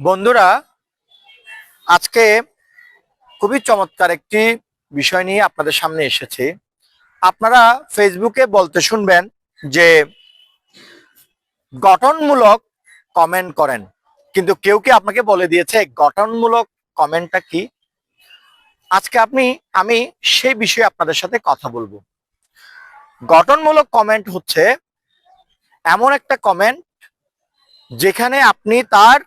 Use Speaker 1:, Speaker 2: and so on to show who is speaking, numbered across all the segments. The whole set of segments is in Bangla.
Speaker 1: বন্ধুরা, আজকে খুবই চমৎকার একটি বিষয় নিয়ে আপনাদের সামনে এসেছি। আপনারা ফেসবুকে বলতে শুনবেন যে, গঠনমূলক কমেন্ট করেন। কিন্তু কেউ কি আপনাকে বলে দিয়েছে গঠনমূলক কমেন্টটা কি? আজকে আপনি, আমি সেই বিষয়ে আপনাদের সাথে কথা বলব। গঠনমূলক কমেন্ট হচ্ছে, এমন একটা কমেন্ট যেখানে আপনি তার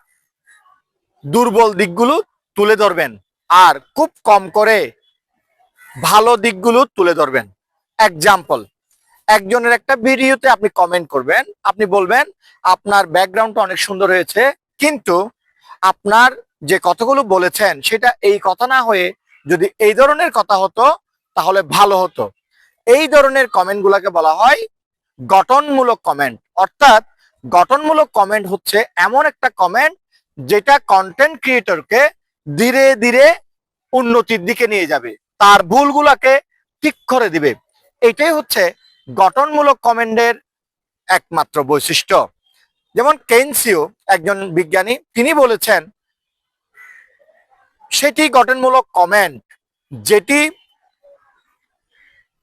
Speaker 1: দুর্বল দিকগুলো তুলে ধরবেন আর খুব কম করে ভালো দিকগুলো তুলে ধরবেন। এক্সাম্পল একজনের একটা ভিডিওতে আপনি কমেন্ট করবেন, আপনি বলবেন, আপনার ব্যাকগ্রাউন্ডটা অনেক সুন্দর হয়েছে, কিন্তু আপনার যে কথাগুলো বলেছেন, সেটা এই কথা না হয়ে যদি এই ধরনের কথা হতো, তাহলে ভালো হতো। এই ধরনের কমেন্টগুলোকে বলা হয় গঠনমূলক কমেন্ট অর্থাৎ গঠনমূলক কমেন্ট হচ্ছে এমন একটা কমেন্ট যেটা কন্টেন্ট ক্রিয়েটরকে ধীরে ধীরে উন্নতির দিকে নিয়ে যাবে, তার ভুলগুলাকে ঠিক করে দিবে। এটাই হচ্ছে গঠনমূলক কমেন্টের একমাত্র বৈশিষ্ট্য। যেমন কেনসিও একজন বিজ্ঞানী, তিনি বলেছেন, সেটি গঠনমূলক কমেন্ট যেটি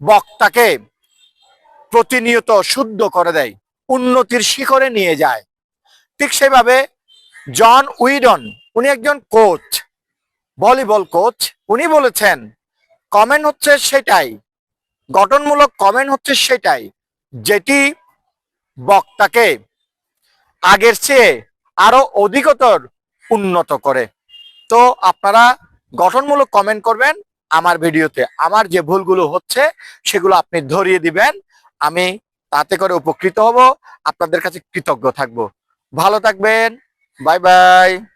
Speaker 1: বক্তাকে প্রতিনিয়ত শুদ্ধ করে দেয়, উন্নতির শিখরে নিয়ে যায়। ঠিক সেভাবে জন উইডন, উনি একজন কোচ, ভলিবল কোচ। উনি বলেছেন, কমেন্ট হচ্ছে সেটাই, গঠনমূলক কমেন্ট হচ্ছে সেটাই, যেটি বক্তাকে আগের চেয়ে আরও অধিকতর উন্নত করে। তো আপনারা গঠনমূলক কমেন্ট করবেন আমার ভিডিওতে। আমার যে ভুলগুলো হচ্ছে, সেগুলো আপনি ধরিয়ে দিবেন। আমি তাতে করে উপকৃত হব, আপনাদের কাছে কৃতজ্ঞ থাকব। ভালো থাকবেন। Bye-bye.